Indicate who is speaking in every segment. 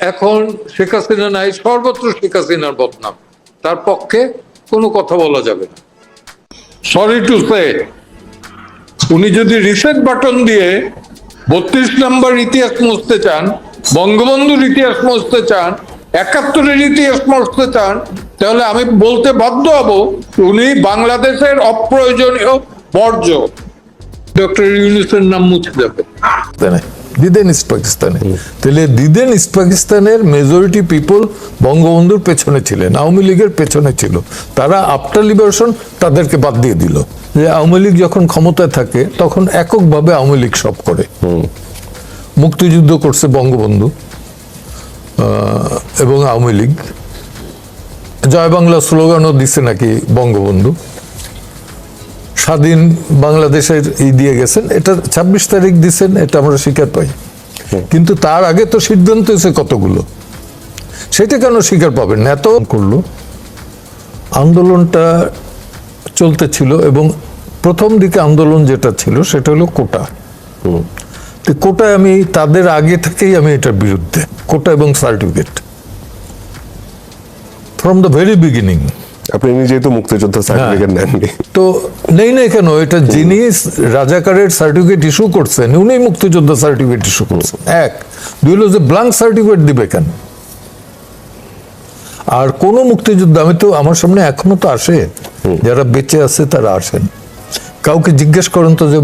Speaker 1: এখন শেখ হাসিনা নাই সর্বত্র শেখ হাসিনার বদনাম। তার পক্ষে কোনো কথা বলা যাবে না। সরি টু সে উনি যদি রিসেট বাটন দিয়ে বত্রিশ নম্বর ইতিহাস মুছতে চান বঙ্গবন্ধুর ইতিহাস মুছতে চান একাত্তরের ইতিহাস মুছতে চান তাহলে আমি বলতে বাধ্য হব উনি বাংলাদেশের অপ্রয়োজনীয় বর্জ্য। ডক্টর ইউনুসের নাম মুছে যাবে
Speaker 2: দিদেন ইস্ট পাকিস্তানে তাহলে দিদেন ইস্ট পাকিস্তানের মেজরিটি পিপল বঙ্গবন্ধুর পেছনে ছিলেন, আওয়ামী লীগের পেছনে ছিল। তারা আফটার লিবারেশন তাদেরকে বাদ দিয়ে দিল। যে আওয়ামী লীগ যখন ক্ষমতায় থাকে, তখন এককভাবে আওয়ামী লীগ সব করে। মুক্তিযুদ্ধ করছে বঙ্গবন্ধু এবং আওয়ামী লীগ। জয় বাংলা স্লোগানও দিছে নাকি বঙ্গবন্ধু। স্বাধীন বাংলাদেশের ই দিয়ে গেছেন। এটা ছাব্বিশ তারিখ দিছেন এটা আমরা স্বীকার পাই। কিন্তু তার আগে তো সিদ্ধান্ত হয়েছে কতগুলো? সেটা কেন স্বীকার পাবেন না? এত করল। আন্দোলনটা চলতে ছিল এবং প্রথম দিকে আন্দোলন যেটা ছিল সেটা হলো কোটা। তো কোটায় আমি তাদের আগে থেকেই আমি এটার বিরুদ্ধে কোটা এবং certificate. From the very beginning
Speaker 3: আপনি নিজেই তো মুক্তিযোদ্ধা সার্টিফিকেট নেননি।
Speaker 2: তো নেই নেই কেন এটা যিনি রাজাকারের সার্টিফিকেট ইস্যু করছেন উনি মুক্তিযোদ্ধা সার্টিফিকেট ইস্যু করছেন। এক দুই হলো যে ব্লাঙ্ক সার্টিফিকেট দিবে কেন? আর কোন মুক্তিযুদ্ধ আমি তো আমার সামনে এখনও তো আসে যারা বেঁচে আছে তারা আসেন। কাউকে জিজ্ঞেস করেন তো যে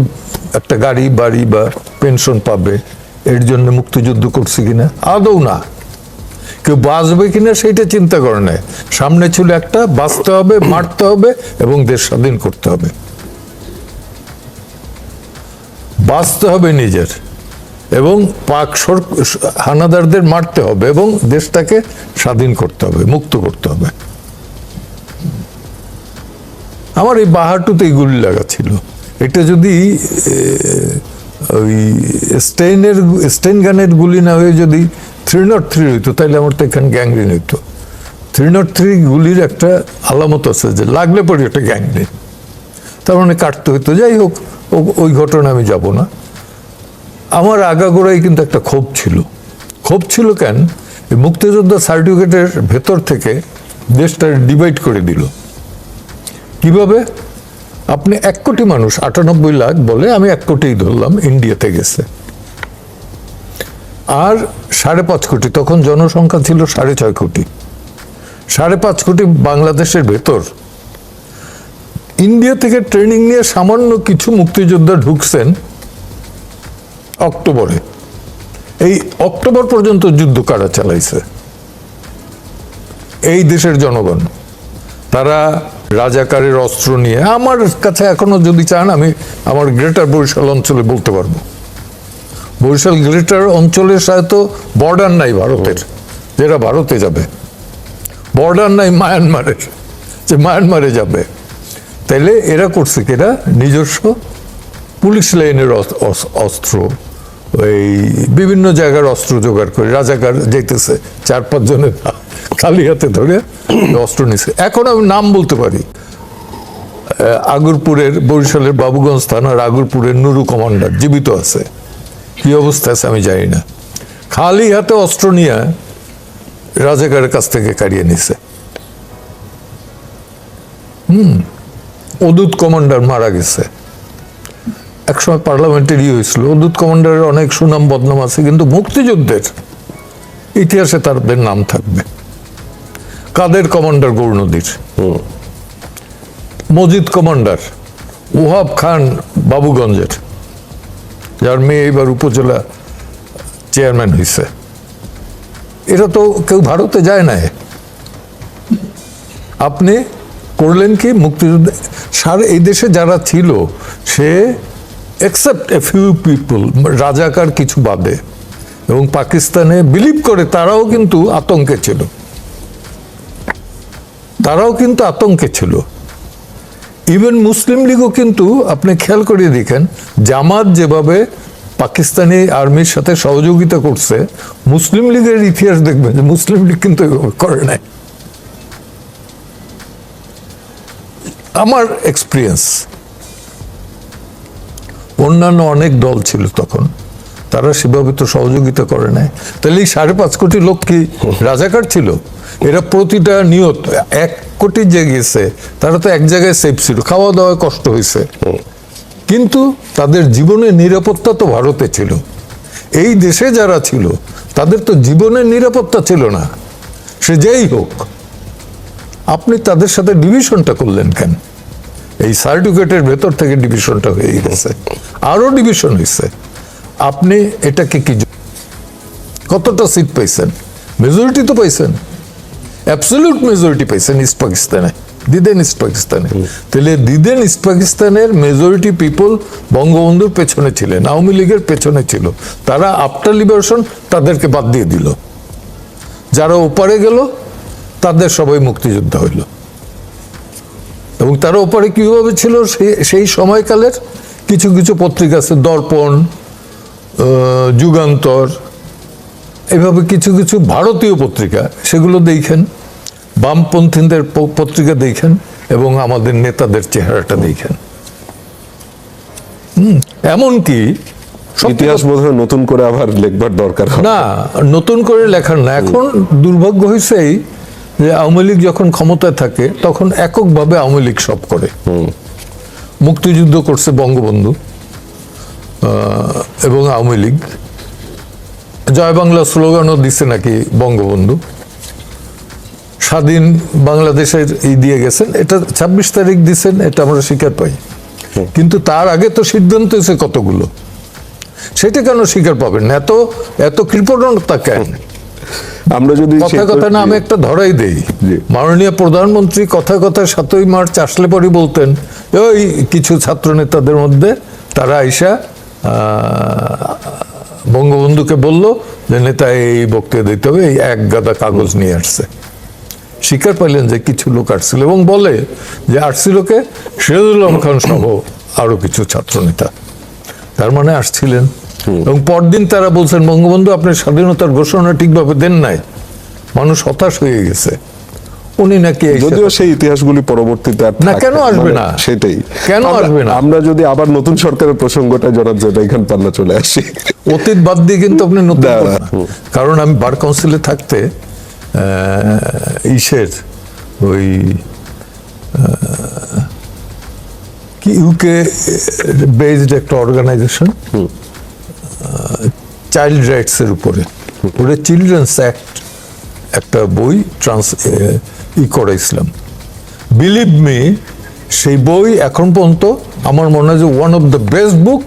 Speaker 2: একটা গাড়ি বাড়ি বা পেনশন পাবে এর জন্য মুক্তিযুদ্ধ করছে কিনা? আদৌ না। কেউ বাঁচবে কিনা সেইটা চিন্তা করে নেয়। সামনে ছিল একটা, বাঁচতে হবে, মারতে হবে এবং দেশ স্বাধীন করতে হবে। বাঁচতে হবে নিজের এবং পাক হানাদারদের মারতে হবে এবং দেশটাকে স্বাধীন করতে হবে, মুক্ত করতে হবে। আমার এই বাহাটুতেই গুলি লাগা ছিল। এটা যদি ওই স্টেইনের, স্টেইন গানের গুলি না হয়ে যদি থ্রি নট থ্রি হইতো তাহলে আমার তো এখানে গ্যাংরিন হইতো। থ্রি নট থ্রি গুলির একটা আলামত আছে যে লাগলে পরে একটা গ্যাংরিন তার মানে কাটতে হইতো, যাই হোক ওই ঘটনা আমি যাব না। আমার আগাগোড়াই কিন্তু একটা ক্ষোভ ছিল। ক্ষোভ ছিল কেন? মুক্তিযোদ্ধা সার্টিফিকেটের ভেতর থেকে দেশটা ডিভাইড করে দিল। কীভাবে? আপনি এক কোটি মানুষ, আটানব্বই লাখ বলে আমি এক কোটিই ধরলাম ইন্ডিয়াতে গেছে। আর সাড়ে পাঁচ কোটি, তখন জনসংখ্যা ছিল সাড়ে ছয় কোটি। সাড়ে পাঁচ কোটি বাংলাদেশের ভেতর। ইন্ডিয়া থেকে ট্রেনিং নিয়ে সামান্য কিছু মুক্তিযোদ্ধা ঢুকছেন অক্টোবরে। এই অক্টোবর পর্যন্ত যুদ্ধ কারা চালাইছে? এই দেশের জনগণ। তারা রাজাকারের অস্ত্র নিয়ে, আমার কাছে এখনও যদি চান, আমি আমার গ্রেটার বরিশাল অঞ্চলে বলতে পারব। বরিশাল গ্রেটার অঞ্চলের সাথে তো বর্ডার নাই ভারতের। যেটা ভারতে যাবে। বর্ডার নাই মায়ানমারের যে মায়ানমারে যাবে। তাইলে এরা করছে কি এরা নিজস্ব পুলিশ লাইনের অস- অস- অস্ত্র। ওই বিভিন্ন জায়গার অস্ত্র জোগাড় করে। রাজাকার যাইতেছে চার, পাঁচ জনের খালি হাতে ধরে অস্ত্র নিছে। এখন আমি নাম বলতে পারি। আগরপুরের, বরিশালের বাবুগঞ্জ থানার আগরপুরের নুরু কমান্ডার। জীবিত আছে। কি অবস্থা আছে আমি জানি না। খালি হাতে অস্ত্র নিয়ে রাজাকারের কাছ থেকে কাড়িয়ে নিছে। হুম অদূত কমান্ডার মারা গেছে। একসময় পার্লামেন্টের ইয়ে হয়েছিল। অদূত কমান্ডারের অনেক সুনাম বদনাম আছে কিন্তু মুক্তিযুদ্ধের ইতিহাসে তাদের নাম থাকবে। কাদের কমান্ডার গৌরনদীর? মজিদ কমান্ডার ওহাব খান বাবুগঞ্জের। যার মেয়ে এবার উপজেলা চেয়ারম্যান হয়েছে এটা তো কেউ ভারতে যায় না আপনি করলেন কি মুক্তিযুদ্ধে? সার এই দেশে যারা ছিল, সে এক্সেপ্ট এ ফিউ পিপল রাজাকার কিছু বাদে এবং পাকিস্তানে বিলিভ করে, তারাও কিন্তু আতঙ্কে ছিল। তারাও কিন্তু আতঙ্কে ছিল। ইভেন মুসলিম লীগও কিন্তু আপনি খেয়াল করিয়ে দেখেন, জামাত যেভাবে পাকিস্তানি আর্মির সাথে সহযোগিতা করছে মুসলিম লীগের ইতিহাস দেখবেন যে মুসলিম লীগ কিন্তু এভাবে করে নাই। আমার এক্সপিরিয়েন্স অন্যান্য অনেক দল ছিল তখন, তারা সেভাবে তো সহযোগিতা করে নাই। তাহলে এই সাড়ে পাঁচ কোটি লোক কি রাজাকার ছিল? এরা প্রতিটা নিয়ত, এক কোটি যে গেছে তারা তো এক জায়গায় সেফ ছিল খাওয়া দাওয়ায় কষ্ট হয়েছে। কিন্তু তাদের জীবনের নিরাপত্তা তো ভারতে ছিল। এই দেশে যারা ছিল তাদের তো জীবনের নিরাপত্তা ছিল না। সে যেই হোক আপনি তাদের সাথে ডিভিশনটা করলেন কেন? এই সার্টিফিকেটের ভেতর থেকে ডিভিশনটা হয়ে গেছে। আরও ডিভিশন হয়েছে। আপনি এটাকে কি কতটা সিট পাইছেন? মেজরিটি তো পাইছেন। অ্যাবসলিউট মেজরিটি পাইছেন ইস্ট পাকিস্তানে দিদেন ইস্ট পাকিস্তানে তাহলে দিদেন ইস্ট পাকিস্তানের মেজরিটি পিপল বঙ্গবন্ধুর পেছনে ছিলেন আওয়ামী লীগের পেছনে ছিল তারা আফটার লিবারেশন তাদেরকে বাদ দিয়ে দিল যারা ওপারে গেল তাদের সবাই মুক্তিযোদ্ধা হইল এবং তারা ওপারে কীভাবে ছিল সেই সময়কালের কিছু কিছু পত্রিকা আছে দর্পণ যুগান্তর এভাবে কিছু কিছু ভারতীয় পত্রিকা সেগুলো দেখেন বামপন্থীদের পত্রিকা দেখেন এবং আমাদের নেতাদের চেহারাটা দেখেন। হুম, এমনকি
Speaker 3: ইতিহাস বোধহয় নতুন করে আবার লিখবার দরকার।
Speaker 2: না নতুন করে লেখার না। এখন দুর্ভাগ্য হয়েছে এই যে আওয়ামী লীগ যখন ক্ষমতায় থাকে তখন এককভাবে আওয়ামী লীগ সব করে। মুক্তিযুদ্ধ করছে বঙ্গবন্ধু আহ, এবং আওয়ামী লীগ। জয় বাংলা স্লোগানও দিচ্ছে নাকি বঙ্গবন্ধু? স্বাধীন বাংলাদেশের এই দিয়ে গেছেন এটা ছাব্বিশ তারিখ দিচ্ছেন এটা আমরা স্বীকার পাই। কিন্তু তার আগে তো সিদ্ধান্ত হয়েছে কতগুলো? সেটা কেন স্বীকার পাবেন? না এত এত কৃপণতা কেন?
Speaker 3: আমরা যদি
Speaker 2: কথা কথা না আমি একটা ধরাই দেই। মাননীয় প্রধানমন্ত্রী কথা কথা সাতই মার্চ আসলে পরই বলতেন ওই কিছু ছাত্র নেতাদের মধ্যে তারা আইসা আহ, বঙ্গবন্ধুকে বলল যে নেতা এই বক্তৃতা দিতে হবে এই এক গাদা কাগজ নিয়ে আসছে। স্বীকার পাইলেন যে কিছু লোক আসছিল এবং বলে যে আসছিলকে সিরাজুল আলম খান সহ আরও কিছু ছাত্র নেতা তার মানে আসছিলেন। এবং পরদিন তারা বলছেন বঙ্গবন্ধু আপনি স্বাধীনতার ঘোষণা ঠিকভাবে দেন নাই। মানুষ হতাশ হয়ে গেছে। উনি নাকি
Speaker 3: যদিও সেই ইতিহাসগুলি পরবর্তীতে আর
Speaker 2: না, কেন আসবে
Speaker 3: মানে
Speaker 2: না?
Speaker 3: সেটাই
Speaker 2: কেন আসবে না?
Speaker 3: আমরা যদি আবার নতুন সরকারের প্রসঙ্গটা জনাব যেটা এখান পাল্লা চলে আসি
Speaker 2: অতীত বাদ দিয়ে কিন্তু আপনি নতুন। কারণ আমি বার কাউন্সিলে থাকতে ইসের ওই কি ইউকে বেসড একটা অর্গানাইজেশন চাইল্ড রাইটস এর উপরে ওটা চিলড্রেন্স অ্যাক্ট একটা বই ট্রান্স ই করাইছিলাম বিলিভ মি সেই বই এখন পর্যন্ত আমার মনে হয় যে one of the best book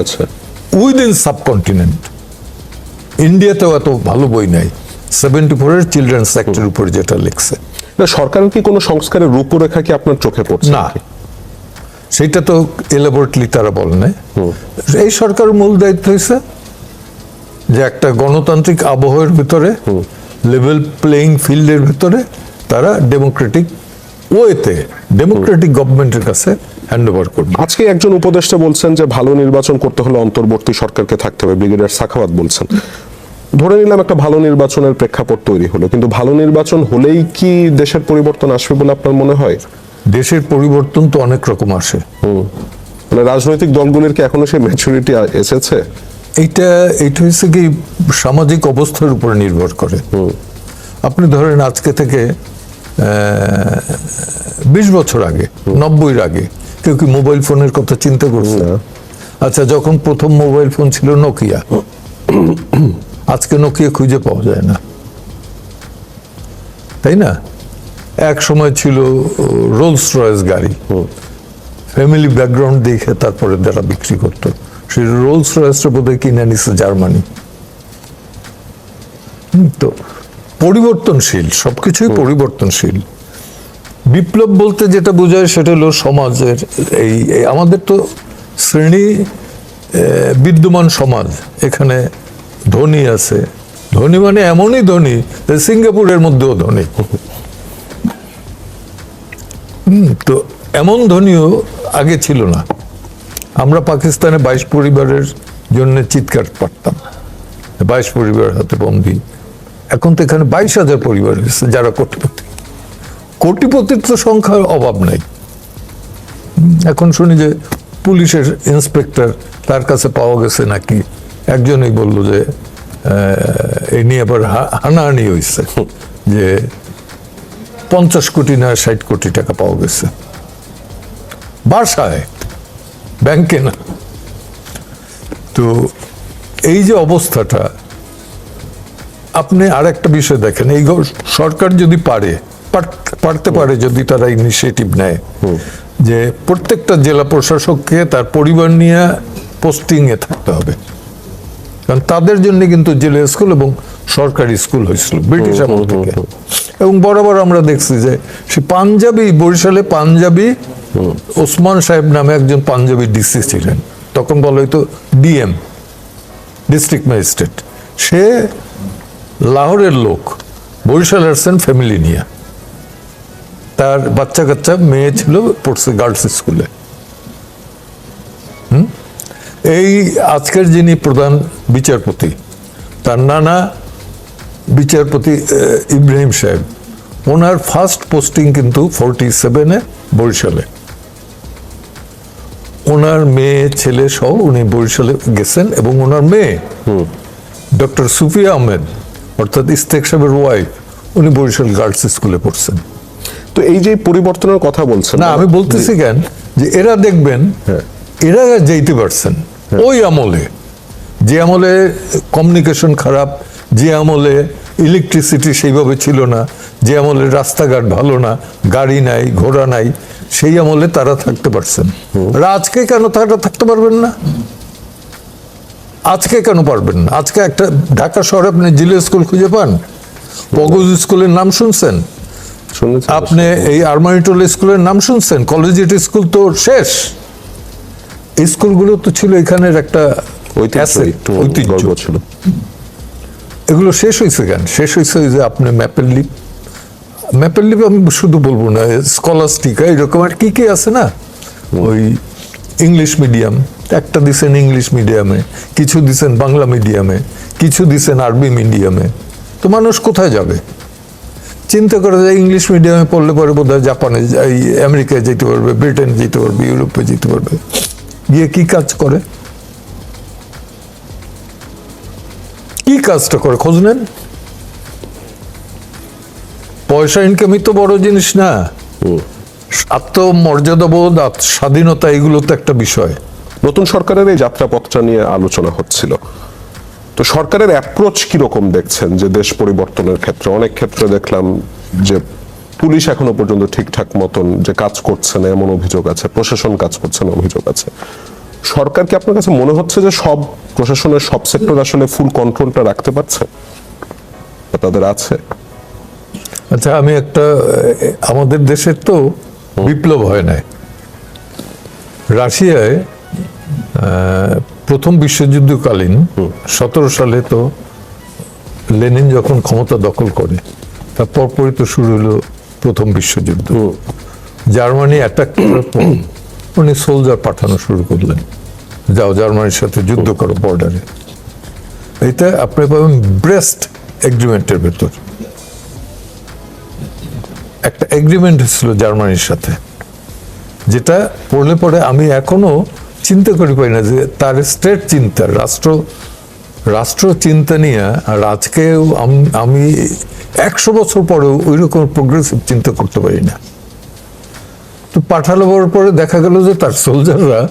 Speaker 3: আচ্ছা।
Speaker 2: উইদিন সাবকন্টিনেন্ট ইন্ডিয়াতেও এত ভালো বই নাই। সেভেন্টি ফোরের চিলড্রেন্স অ্যাক্টের উপর যেটা লিখছে।
Speaker 3: না সরকারের কি কোনো সংস্কারের রূপরেখা কি আপনার চোখে পড়ছে?
Speaker 2: না। সেটা তো এলাবোরেটলি তারা বলে নাই। এই সরকারের মূল দায়িত্ব হয়েছে যে একটা গণতান্ত্রিক আবহের ভিতরে লেভেল প্লেইং ফিল্ডের ভিতরে তারা ডেমোক্রেটিক ওয়েতে ডেমোক্রেটিক গভর্নমেন্টের কাছে হ্যান্ড ওভার করবে।
Speaker 3: আজকে একজন উপদেষ্টা বলছেন যে ভালো নির্বাচন করতে হলে অন্তর্বর্তী সরকারকে থাকতে হবে ব্রিগেডিয়ার সাখাওয়াত বলছেন। ধরে নিলাম একটা ভালো নির্বাচনের প্রেক্ষাপট তৈরি হলো কিন্তু ভালো নির্বাচন হলেই কি দেশের পরিবর্তন আসবে বলে আপনার মনে হয়?
Speaker 2: দেশের পরিবর্তন তো অনেক রকম আসে।
Speaker 3: মানে রাজনৈতিক দলগুলির কি এখনও সেই ম্যাচুরিটি এসেছে?
Speaker 2: এইটা এইটা হচ্ছে কি সামাজিক অবস্থার উপর নির্ভর করে। আপনি ধরেন আজকে থেকে বিশ বছর আগে নব্বইয়ের আগে। কেউ কি মোবাইল ফোনের কথা চিন্তা করছে? আচ্ছা যখন প্রথম মোবাইল ফোন ছিল নোকিয়া আজকে নোকিয়া খুঁজে পাওয়া যায় না। তাই না? এক সময় ছিল রোলস রয়েস গাড়ি। ফ্যামিলি ব্যাকগ্রাউন্ড দেখে তারপরে তারা বিক্রি করতো। সেই রোলস রয়েসটা বোধহয় কিনে নিছে জার্মানি তো পরিবর্তনশীল সবকিছুই পরিবর্তনশীল। বিপ্লব বলতে যেটা বোঝায় সেটা হলো সমাজের এই আমাদের তো শ্রেণি বিদ্যমান সমাজ এখানে ধনী আছে। ধনী মানে এমনই ধনী যে সিঙ্গাপুরের মধ্যেও ধনী। হুম, তো এমন ধনীও আগে ছিল না। আমরা পাকিস্তানে বাইশ পরিবারের জন্য চিৎকার পারতাম বাইশ পরিবার হাতে বন্দি। এখন তো এখানে বাইশ হাজার পরিবার হয়েছে যারা কোটিপতি। কোটিপতির তো সংখ্যার অভাব নাই। এখন শুনি যে পুলিশের ইন্সপেক্টর তার কাছে পাওয়া গেছে নাকি? একজনই বলল যে এই নিয়ে আবার হানাহানি হয়েছে যে পঞ্চাশ কোটি না ষাট কোটি টাকা পাওয়া গেছে। বাসায়, ব্যাংকে না। তো এই যে অবস্থাটা আপনি আর একটা বিষয় দেখেন এই সরকার যদি পারে পারতে পারে যদি তারা ইনিশিয়েটিভ নেয় যে প্রত্যেকটা জেলা প্রশাসককে তার পরিবার নিয়ে পোস্টিং এ থাকতে হবে। কারণ তাদের জন্য কিন্তু জেলা স্কুল এবং সরকারি স্কুল হয়েছিল ব্রিটিশ আমল থেকে। এবং বরাবর আমরা দেখছি যে সে পাঞ্জাবি বরিশালে পাঞ্জাবি ওসমান সাহেব নামে একজন পাঞ্জাবি ডিসি ছিলেন। তখন বলা হয়তো ডিএম ডিস্ট্রিক্ট ম্যাজিস্ট্রেট সে লাহোরের লোক বরিশাল আসছেন ফ্যামিলি নিয়ে। তার বাচ্চা কাচ্চা মেয়ে ছিল পড়ছে গার্লস স্কুলে। হুম? এই আজকের যিনি প্রধান বিচারপতি তার নানা বিচারপতি ইব্রাহিম সাহেব ওনার ফার্স্ট পোস্টিং কিন্তু ফোরটি সেভেনে বরিশালে। ওনার মেয়ে ছেলে সহ উনি বরিশালে গেছেন এবং ওনার মেয়ে ডক্টর সুফিয়া আহমেদ অর্থাৎ ইস্তেক সাহেবের ওয়াইফ উনি বরিশাল গার্লস স্কুলে পড়ছেন।
Speaker 3: তো এই যে পরিবর্তনের কথা বলছেন
Speaker 2: না আমি বলতেছি কেন? যে এরা দেখবেন
Speaker 3: হ্যাঁ।
Speaker 2: এরা যেতে পারছেন। ওই আমলে যে আমলে কমিউনিকেশন খারাপ যে আমলে ইলেকট্রিসিটি সেইভাবে ছিল না যে আমলে রাস্তাঘাট ভালো না গাড়ি নাই ঘোড়া নাই সেই আমলে তারা থাকতে পারছেন। আর আজকে কেন তারা থাকতে পারবেন না? আজকে কেন পারবেন না? আজকে একটা ঢাকা শহরে আপনি জিলা স্কুল খুঁজে পান? পগজ স্কুলের নাম শুনছেন? আপনি এই আরমানিটোল স্কুলের নাম শুনছেন? কলেজিয়েট স্কুল তো শেষ। স্কুলগুলো তো ছিল এখানের একটা
Speaker 3: ঐতিহ্য ছিল।
Speaker 2: এগুলো শেষ হয়েছে কেন? শেষ হয়েছে যে আপনি ম্যাপের লিপ। ম্যাপের লিপ আমি শুধু বলব না স্কলাস্টিকা এরকম আর কি কি আছে না? ওই ইংলিশ মিডিয়াম একটা দিছেন ইংলিশ মিডিয়ামে কিছু দিছেন বাংলা মিডিয়ামে কিছু দিছেন আরবি মিডিয়ামে তো মানুষ কোথায় যাবে? চিন্তা করে যায় ইংলিশ মিডিয়ামে পড়লে পরে বোধ হয় জাপানে যা- এই আমেরিকায় যেতে পারবে, ব্রিটেন যেতে পারবে, ইউরোপে যেতে পারবে। গিয়ে কি কাজ করে? কি কাজটা করে? খোঁজ নেন। পয়সা ইনকামই তো বড় জিনিস না। আত্মমর্যাদাবোধ আত্ম- স্বাধীনতা এগুলো তো একটা বিষয়।
Speaker 3: নতুন সরকারের এই যাত্রাপথটা নিয়ে আলোচনা হচ্ছিল। তো সরকারের অ্যাপ্রোচ কীরকম দেখছেন যে দেশ পরিবর্তনের ক্ষেত্রে? অনেক ক্ষেত্রে দেখলাম যে পুলিশ এখনও পর্যন্ত ঠিকঠাক মতন যে কাজ করছে না এমন অভিযোগ আছে প্রশাসন কাজ করছে না অভিযোগ আছে। সরকার কি আপনার কাছে মনে হচ্ছে যে সব প্রশাসনের সব সেক্টর আসলে ফুল কন্ট্রোলটা রাখতে পারছে? তাদের আছে?
Speaker 2: আচ্ছা আমি একটা আমাদের দেশের তো বিপ্লব হয় নাই। রাশিয়ায় প্রথম বিশ্বযুদ্ধকালীন সতেরো সালে তো লেনিন যখন ক্ষমতা দখল করে তার পরপরই তো শুরু হলো প্রথম বিশ্বযুদ্ধ। জার্মানি অ্যাটাক করার পর উনি সোলজার পাঠানো শুরু করলেন। যাও জার্মানির সাথে যুদ্ধ করো বর্ডারে এটা আপনি পাবেন ব্রেস্ট এগ্রিমেন্টের ভেতর। একটা এগ্রিমেন্ট ছিল জার্মানির সাথে, যেটা পড়লে পরে আমি এখনও চিন্তা করি পাই না যে তার স্টেট চিন্তা, রাষ্ট্র রাষ্ট্র চিন্তা নিয়ে আর আজকেও আম- একশো বছর পরেও ওই রকম প্রোগ্রেসিভ চিন্তা করতে পারি না। তো পাঠালো পর পরে দেখা গেল যে তার সোলজাররা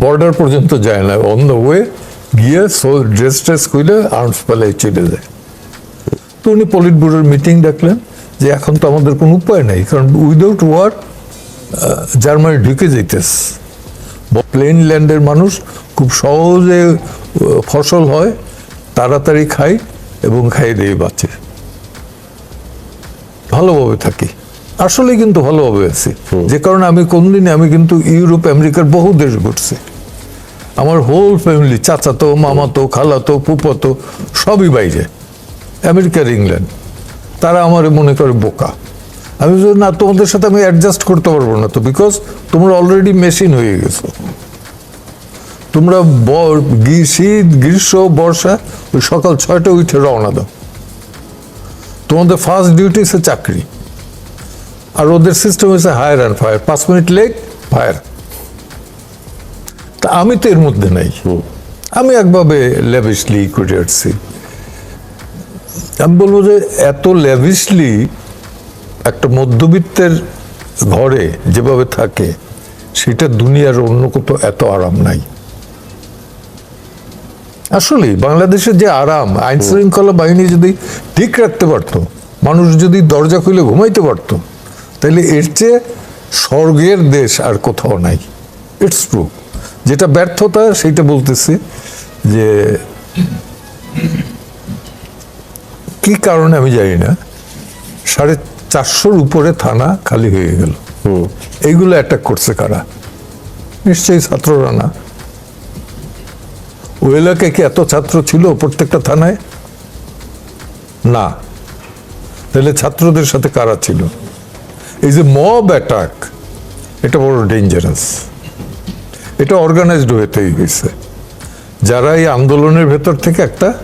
Speaker 2: বর্ডার পর্যন্ত যায় না। অন দ্য ওয়ে গিয়ে ড্রেস ট্রেস করলে আর্মস পালাই চলে যায়। তো উনি পলিট ব্যুরোর মিটিং ডাকলেন। যে এখন তো আমাদের কোনো উপায় নেই কারণ উইদাউট ওয়ার জার্মানি ঢুকে যাইতেস প্লেন ল্যান্ডের মানুষ খুব সহজে ফসল হয় তাড়াতাড়ি খায় এবং খাই দিয়ে বাঁচে ভালোভাবে থাকি। আসলে কিন্তু ভালোভাবে আছি। যে কারণে আমি কোনদিন আমি কিন্তু ইউরোপ আমেরিকার বহু দেশ ঘুরছি। আমার হোল ফ্যামিলি চাচাতো মামাতো খালাতো পুপাতো সবই বাইরে। আমেরিকার ইংল্যান্ড। তারা আমার মনে করে বোকা। আমি না তোমাদের সাথে আমি অ্যাডজাস্ট করতে পারব না তো বিকজ তোমরা অলরেডি মেশিন হয়ে গেছো। তোমরা শীত গ্রীষ্ম বর্ষা ওই সকাল ছয়টা উঠে রওনা দাও। তোমাদের ফার্স্ট ডিউটি হচ্ছে চাকরি। আর ওদের সিস্টেম হচ্ছে হায়ার অ্যান্ড ফায়ার পাঁচ মিনিট লেগ ফায়ার তা আমি তো এর মধ্যে নাই। আমি একভাবে লেভিশলি করে আসছি আমি বলব যে এত লেভিশলি একটা মধ্যবিত্তের ঘরে যেভাবে থাকে, সেটা দুনিয়ার অন্য কোথাও এত আরাম নাই। আসলে বাংলাদেশের যে আরাম আইন শৃঙ্খলা বাহিনী যদি ঠিক রাখতে পারতো, মানুষ যদি দরজা খুলে ঘুমাইতে পারতো, তাহলে এর চেয়ে স্বর্গের দেশ আর কোথাও নাই। ইটস ট্রু যেটা ব্যর্থতা সেইটা বলতেছি যে কি কারণে আমি জানি না সাড়ে চারশোর উপরে থানা খালি হয়ে গেল। এইগুলো অ্যাটাক করছে কারা? নিশ্চয়ই ছাত্ররা না। ওই এলাকায় কি এত ছাত্র ছিল প্রত্যেকটা থানায়? না। তাহলে ছাত্রদের সাথে কারা ছিল? এই যে মব অ্যাটাক এটা বড় ডেঞ্জারাস এটা অর্গানাইজড হয়েতেই হয়েছে। যারা এই আন্দোলনের ভেতর থেকে একটা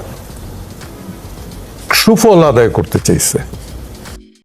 Speaker 2: সুফল আদায় করতে চাইছে।